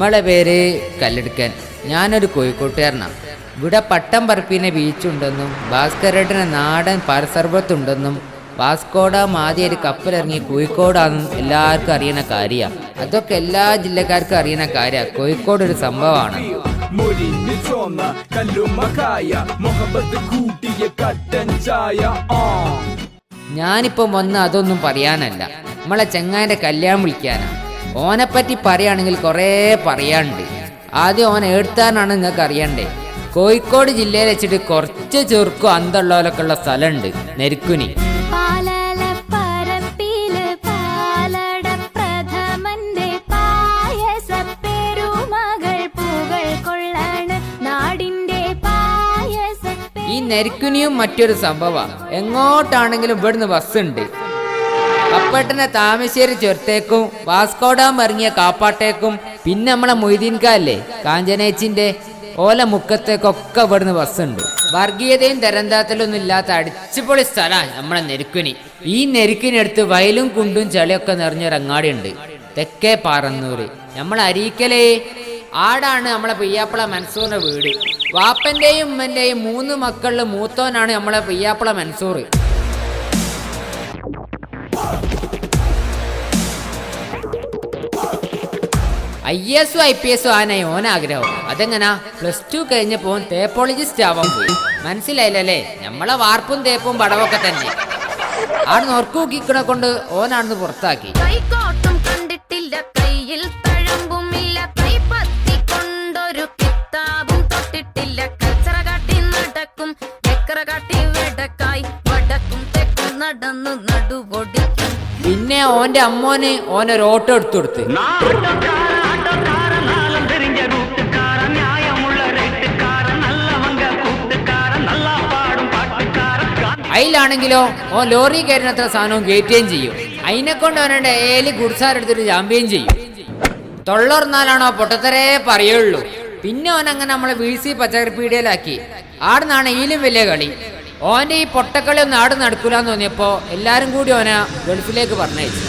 നമ്മളെ പേര് കല്ലെടുക്കൻ. ഞാനൊരു കോഴിക്കോട്ടുകാരനാണ് ഇവിടെ പട്ടം പറപ്പിനെ ബീച്ചുണ്ടെന്നും ഭാസ്കരേട്ടന് നാടൻ പരസർവത്തുണ്ടെന്നും വാസ്കോഡ മാതിയ ഒരു കപ്പലിറങ്ങി കോഴിക്കോടാണെന്നും എല്ലാവർക്കും അറിയുന്ന കാര്യമാണ് അതൊക്കെ എല്ലാ ജില്ലക്കാർക്കും അറിയുന്ന കാര്യമാണ് കോഴിക്കോട് ഒരു സംഭവമാണ്. മുരിഞ്ഞു ചോന്ന കല്ലുമക്കായ മുഹബത്ത് കൂട്ടിയ കട്ടൻ ചായ. ആ. ഞാനിപ്പം വന്ന് അതൊന്നും പറയാനല്ല. നമ്മളെ ചെങ്ങായന്റെ കല്യാണം വിളിക്കാനാണ് ഓനെപ്പറ്റി പറയുകയാണെങ്കിൽ കുറേ പറയാനുണ്ട്. ആദ്യം ഓൻ എഴുത്താനാണ് നിങ്ങൾക്ക് അറിയണ്ടേ. കോഴിക്കോട് ജില്ലയിൽ വെച്ചിട്ട് കുറച്ച് ചെറുക്കും അന്തള്ളോലൊക്കെ ഉള്ള സ്ഥലമുണ്ട്. നെരുക്കുനി. ഈ നെരുക്കുനിയും മറ്റൊരു സംഭവമാണ് എങ്ങോട്ടാണെങ്കിലും ഇവിടുന്ന് ബസ്സുണ്ട്. അപ്പട്ടനെ താമശ്ശേരി ചുരത്തേക്കും വാസ്കോഡാം ഇറങ്ങിയ കാപ്പാട്ടേക്കും പിന്നെ നമ്മളെ മൊയ്തീൻകാല്ലേ കാഞ്ചനേച്ചിന്റെ ഓല മുക്കത്തേക്കൊക്കെ ഇവിടുന്ന് ബസ്സുണ്ട്. വർഗീയതയും തരംതാത്തലൊന്നും ഇല്ലാത്ത അടിച്ചുപൊളി സ്ഥലമാണ് നമ്മളെ നെരുക്കുനി. ഈ നെരുക്കിനടുത്ത് വയലും കുണ്ടും ചളിയൊക്കെ നിറഞ്ഞൊരു അങ്ങാടിയുണ്ട് തെക്കേ പാറന്നൂര്. നമ്മളെ അരീക്കലേ ആടാണ് നമ്മളെ പെയ്യാപ്പള മൻസൂറിന്റെ വീട്. വാപ്പന്റെയും ഉമ്മന്റെയും മൂന്ന് മക്കളിൽ മൂത്തോനാണ് നമ്മളെ പെയ്യാപ്പള മൻസൂർ ഐ എസും ഐ പി എസും ആനായി ഓൻ ആഗ്രഹം അതെങ്ങനാ? പ്ലസ് ടു കഴിഞ്ഞ ഓൻ തേപ്പോളജിസ്റ്റ് ആവാൻ പോയി. മനസ്സിലായില്ലല്ലേ? നമ്മളെ വാർപ്പും തേപ്പും പടവൊക്കെ തന്നെ. ആണ് നോർക്കൂക്കിക്കണ കൊണ്ട് ഓനാണെന്ന് പുറത്താക്കി. പിന്നെ ഓന്റെ അമ്മോന് ഓനൊരു ഓട്ടോ എടുത്തു കൊടുത്ത് അതിലാണെങ്കിലോ ഓ ലോറി കയറുന്ന അത്ര സാധനവും കയറ്റുകയും ചെയ്യും. അതിനെ അതിനെക്കൊണ്ട് അവനുടെ ഏൽ ഗുഡ്സാരെടുത്തിട്ട് ചാമ്പ്യൻ ചെയ്യും. തൊള്ളൊറന്നാലാണോ പൊട്ടത്തരേ പറയുള്ളൂ. പിന്നെ അവൻ അങ്ങനെ നമ്മളെ പച്ചക്കറി പച്ചക്കറിപ്പീടിയയിലാക്കി ആടുന്നാണ് ഈലും വലിയ കളി. ഓന്റെ ഈ പൊട്ടക്കളി ഒന്ന് ആട് നടക്കൂലെന്ന് തോന്നിയപ്പോ എല്ലാരും കൂടി ഓനെ ഗൾഫിലേക്ക് പറഞ്ഞയച്ചു.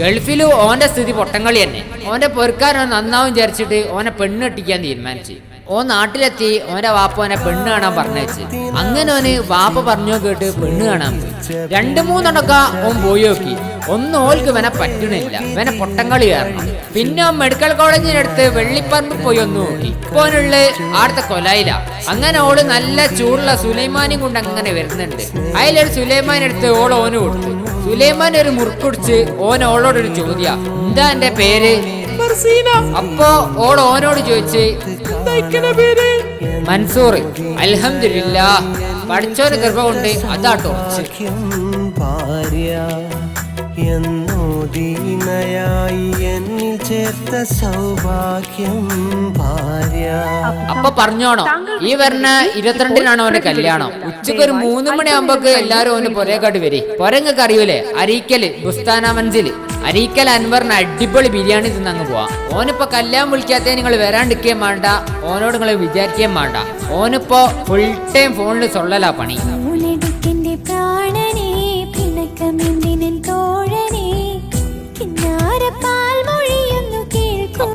ഗൾഫിലും ഓന്റെ സ്ഥിതി പൊട്ടങ്ങളി തന്നെ. ഓന്റെ പൊരുക്കാരൻ നന്നാവും വിചാരിച്ചിട്ട് ഓനെ പെണ്ണ് കെട്ടിക്കാൻ തീരുമാനിച്ചു. ഓ നാട്ടിലെത്തി ഓന്റെ വാപ്പ ഓനെ പെണ്ണ് കാണാൻ പറഞ്ഞേച്ച് അങ്ങനെ ഓന് വാപ്പ പറഞ്ഞോ കേട്ട് പെണ്ണ് കാണാൻ പോയി. രണ്ടു മൂന്നെണ്ണക്ക ഓൻ പോയി നോക്കി. ഒന്നും ഓൽക്ക് ഇവനെ പറ്റണില്ല. ഇവനെ പൊട്ടങ്കളി കാരണം. പിന്നെ മെഡിക്കൽ കോളേജിനടുത്ത് വെള്ളിപ്പറമ്പ് പോയി ഒന്ന് നോക്കി. ഇപ്പോനുള്ള ആടത്തെ കൊലായില. അങ്ങനെ ഓൾ നല്ല ചൂടുള്ള സുലൈമാനും കൊണ്ട് അങ്ങനെ വരുന്നുണ്ട്. അതിലൊരു സുലൈമാൻ എടുത്ത് ഓൾ ഓന് കൊടുത്തു. സുലൈമാൻ ഒരു മുറുക്കുടിച്ച് ഓൻ ഓളോടൊരു ചോദ്യ എന്താ എന്റെ പേര്? അപ്പോ ഓൾ ഓനോട് ചോദിച്ച് മൻസൂർ അൽഹമില്ല പഠിച്ചോന് കൃപ കൊണ്ട് അതാട്ടോ എന്നോദീനയായി എന്നിൽ ചേർത്ത സൗഭാഗ്യം ഭാര്യ. അപ്പൊ പറഞ്ഞോണോ? ഈ വരുന്ന ഇരുപത്തിരണ്ടിനാണ് അവന്റെ കല്യാണം. ഉച്ചയ്ക്ക് ഒരു മൂന്ന് മണിയാകുമ്പോക്ക് എല്ലാരും അവന് പുരേക്കാട്ട് വരെ. പുരങ്ങൾക്ക് അറിയൂലേ? അരീക്കൽ ബുസ്താന മഞ്ചിൽ അരീക്കൽ അൻവറിന് അടിപൊളി ബിരിയാണി തിന്നങ്ങ് പോവാം. ഓനിപ്പോ കല്യാണം വിളിക്കാത്ത നിങ്ങൾ വരാണ്ടിരിക്കുകയും വേണ്ട. ഓനോട് നിങ്ങൾ വിചാരിക്കുകയും വേണ്ട. ഓനിപ്പോ ഫുൾ ടൈം ഫോണിൽ സൊള്ളലാ പണി. ഊലെടുക്കെന്റെ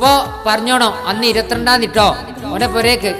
അപ്പൊ പറഞ്ഞോണോ അന്ന് ഇരുപത്തിരണ്ടാം തിട്ടോ ഓനെ പൊരേക്ക്.